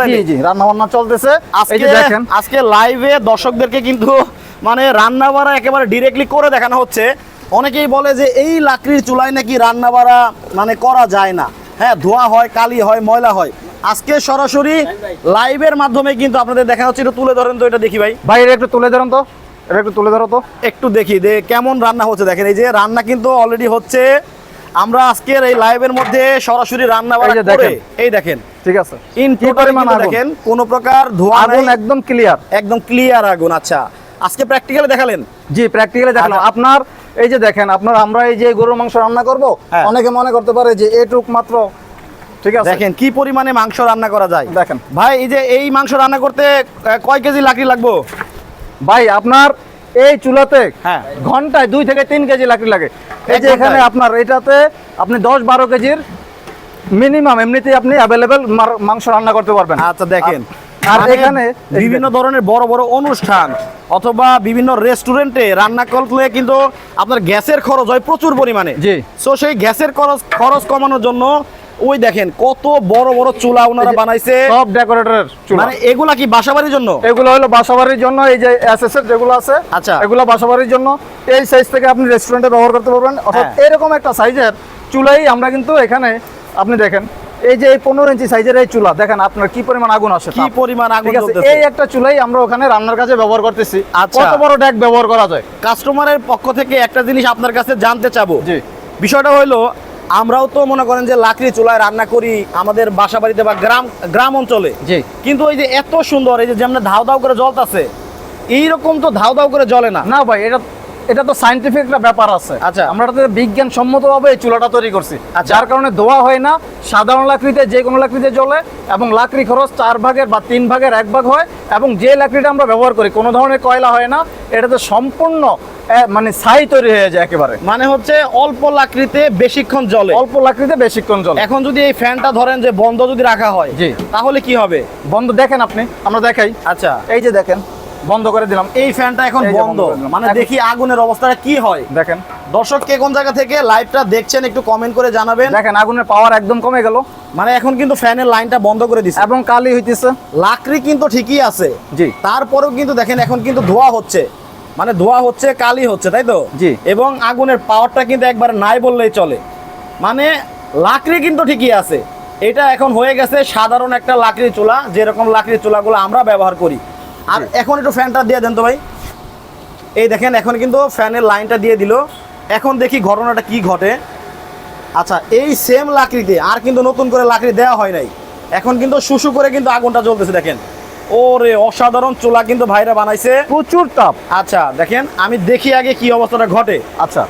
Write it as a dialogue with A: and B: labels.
A: তাই
B: জি জি রান্না বান্না চলতেছে
A: আজকে
B: দেখেন।
A: আজকে লাইভে দর্শকদেরকে কিন্তু মানে রান্না বাড়া একেবারে ডিরেক্টলি করে দেখানো হচ্ছে। অনেকেই বলে যে এই লাকড়ির চুলায় নাকি রান্না বাড়া মানে করা যায় না। হ্যাঁ ধোয়া হয় কালি হয় ময়লা হয়। আজকে সরাসরি লাইভের মাধ্যমে কিন্তু আপনাদের দেখা হচ্ছে। একটু তুলে ধরেন তো এটা দেখি ভাই।
B: ভাই এটা একটু তুলে ধরুন তো। এটা একটু তুলে ধরো তো।
A: একটু দেখি যে কেমন রান্না হচ্ছে। দেখেন এই যে রান্না কিন্তু অলরেডি হচ্ছে। আমরা আজকের এই লাইভের মধ্যে সরাসরি রান্না বাড়া করে
B: দেখেন।
A: এই দেখেন।
B: ঠিক আছে?
A: ইন
B: কি পরিমাণ?
A: দেখেন কোনো প্রকার ধোয়া
B: আগুন একদম ক্লিয়ার
A: একদম ক্লিয়ার আগুন আচ্ছা। আজকে প্র্যাকটিক্যালি দেখালেন?
B: জি প্র্যাকটিক্যালি দেখালাম।
A: আচ্ছা।
B: আপনার এই যে দেখেন আপনার আমরা এই যে গরুর মাংস রান্না করব
A: হ্যাঁ।
B: অনেকে মনে করতে পারে যে এটুক মাত্র। ঠিক আছে?
A: দেখেন কি পরিমাণে মাংস রান্না করা যায়?
B: দেখেন।
A: ভাই এই যে এই মাংস রান্না করতে কয় কেজি লাকড়ি লাগবো?
B: ভাই আপনার এই চুলাতে
A: হ্যাঁ।
B: ঘন্টায় দুই থেকে তিন কেজি লাকড়ি লাগে। এই যে এখানে আপনার এটাতে আপনি দশ বারো কেজির মিনিমাম এমনিতেই আপনি অ্যাভেলেবেল মাংস রান্না করতে পারবেন।
A: আচ্ছা দেখেন।
B: আর
A: মানে
B: এখানে
A: বিভিন্ন ধরনের বড় বড় অনুষ্ঠান অথবা বিভিন্ন রেস্টুরেন্টে রান্না করলে কিন্তু আপনার গ্যাসের খরচ হয় প্রচুর পরিমাণে।
B: জি।
A: সো সেই গ্যাসের খরচ খরচ কমানোর জন্য ওই দেখেন কত বড় বড় চুলা ওনারা বানাইছে।
B: সব ডেকোরেটরের চুলা।
A: মানে এগুলা কি বাসাবাড়ির জন্য?
B: এগুলো হলো বাসাবাড়ির জন্য এই যে এসএস এর যেগুলো আছে
A: আচ্ছা।
B: এগুলো বাসাবাড়ির জন্য। এই সাইজ থেকে আপনি রেস্টুরেন্টে ব্যবহার করতে পারবেন। অর্থাৎ
A: হ্যাঁ।
B: এরকম একটা সাইজের চুলাই আমরা কিন্তু এখানে আপনি দেখেন এই যে পনেরো ইঞ্চি সাইজের এই চুলা দেখেন আপনার কি পরিমাণ আগুন আসে
A: কি পরিমাণ আগুন।
B: এই একটা চুলাই আমরা ওখানে রান্নার কাজে ব্যবহার করতেছি।
A: আচ্ছা।
B: কত বড় ডেক ব্যবহার করা যায়?
A: কাস্টমারের পক্ষ থেকে একটা জিনিস আপনার কাছে জানতে চাবো।
B: জি।
A: বিষয়টা হলো আমরাও তো মনে করেন যে লাকড়ি চুলায় রান্না করি আমাদের বাসা বাড়িতে বা গ্রাম গ্রাম অঞ্চলে।
B: জি।
A: কিন্তু ওই যে এত সুন্দর এই যে যেমন ধাও ধাও করে জ্বলতাছে এইরকম তো ধাও ধাও করে জ্বলে না।
B: না ভাই এটা এটা তো সাইন্টিফিক একটা ব্যাপার আছে।
A: আচ্ছা।
B: আমরা বিজ্ঞান সম্মতভাবে এই চুলাটা তৈরি করছি।
A: আচ্ছা।
B: যার কারণে ধোয়া হয় না সাধারণ লাকড়িতে যে কোনো লাকড়িতে জ্বলে এবং লাকড়ি খরচ চার ভাগের বা তিন ভাগের এক ভাগ হয় এবং যে লাকড়িটা আমরা ব্যবহার করি কোনো ধরনের কয়লা হয় না এটাতে সম্পূর্ণ মানে ছাই তৈরি হয়ে যায় একেবারে।
A: মানে হচ্ছে অল্প লাকড়িতে বেশিক্ষণ জ্বলে।
B: অল্প লাকড়িতে বেশিক্ষণ জ্বলে।
A: এখন যদি এই ফ্যানটা ধরেন যে বন্ধ যদি রাখা হয়
B: জি।
A: তাহলে কি হবে?
B: বন্ধ দেখেন আপনি আমরা দেখাই।
A: আচ্ছা।
B: এই যে দেখেন বন্ধ করে দিলাম।
A: এই ফ্যানটা এখন বন্ধ। মানে দেখি আগুনের অবস্থাটা কি হয়।
B: দেখেন।
A: দর্শক কে কোন জায়গা থেকে লাইভটা দেখছেন একটু কমেন্ট করে জানাবেন।
B: দেখেন আগুনের পাওয়ার একদম কমে গেল।
A: মানে এখন কিন্তু ফ্যানের লাইনটা বন্ধ করে দিছে।
B: এবং কালি হইতেছে।
A: লাকড়ি কিন্তু ঠিকই আছে।
B: জি।
A: তারপরেও কিন্তু দেখেন এখন কিন্তু ধোয়া হচ্ছে। মানে ধোয়া হচ্ছে কালি হচ্ছে তাই তো?
B: জি।
A: এবং আগুনের পাওয়ারটা কিন্তু একবার নাই বললেই চলে। মানে লাকড়ি কিন্তু ঠিকই আছে। এটা এখন হয়ে গেছে সাধারণ একটা লাকড়ি চুলা। যেরকম লাকড়ি চুলাগুলো আমরা ব্যবহার করি। আর এখন একটু ফ্যানটা দিয়ে দেন তো ভাই। এই দেখেন এখন কিন্তু ফ্যানের লাইনটা দিয়ে দিল। এখন দেখি ঘটনাটা কি ঘটে। আচ্ছা এই সেম লাকড়িতে আর কিন্তু নতুন করে লাকড়ি দেওয়া হয় নাই। এখন কিন্তু শুশু করে কিন্তু আগুনটা জ্বলতেছে দেখেন। ওরে অসাধারণ চুলা কিন্তু ভাইরা বানাইছে।
B: প্রচুর তাপ।
A: আচ্ছা দেখেন আমি দেখি আগে কি অবস্থাটা ঘটে।
B: আচ্ছা